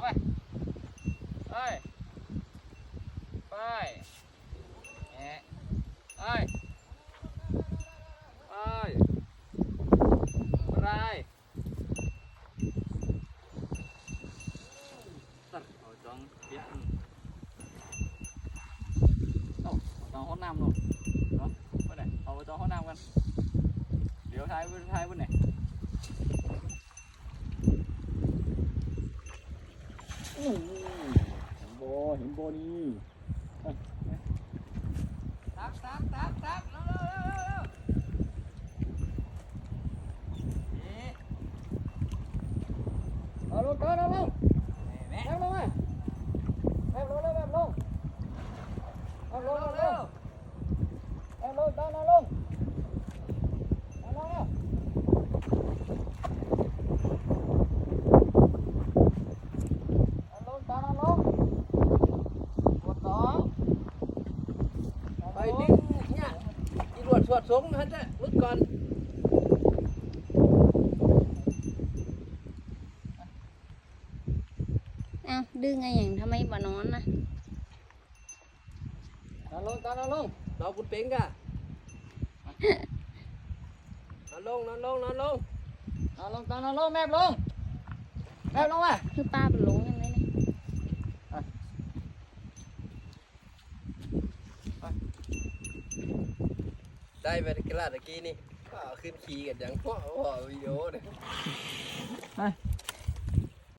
ไปเอ้ยไปแหะเอ้ยเอ้ยไรตัดเอาจ้องเปียกเอ้าจ้องห้องน้ำนู่นเนาะไปไหนเอาไปจ้องห้องน้ำกันเดี๋ยวท้ายไปท้ายไปไหน โบเห็นโบนี่ตักตักตักตักเร็วเร็วเร็วเร็วเอ๊ะเอาลงก่อนเอาลง แม่ แอบลงมาแอบลงเลยแอบลงแอบล เร็ ง ว แอบล เร็ ง ว แอบลงตอนเอาลงเอาลงแล้วเอาลงตอนเอาลงกดสอง ไปดิ้งเนี่ยอีรวดสวดสงมันจะมึดก่อนอ้าวดึงไงอย่างทำไมบ่นอนนะเอาลงตอนเอาลงเราบุญเป็งกะนอนลงนอนลงนอนลงเอาลงตอนเอาลงแอบลงแอบลงมาคือป้าเป็นหลงยัง ได้ไปกระลาดตะกี้นี่ก็เอาขึ้นขี่กันอย่างพ่อพ่อวิดีโอเนี่ย ไป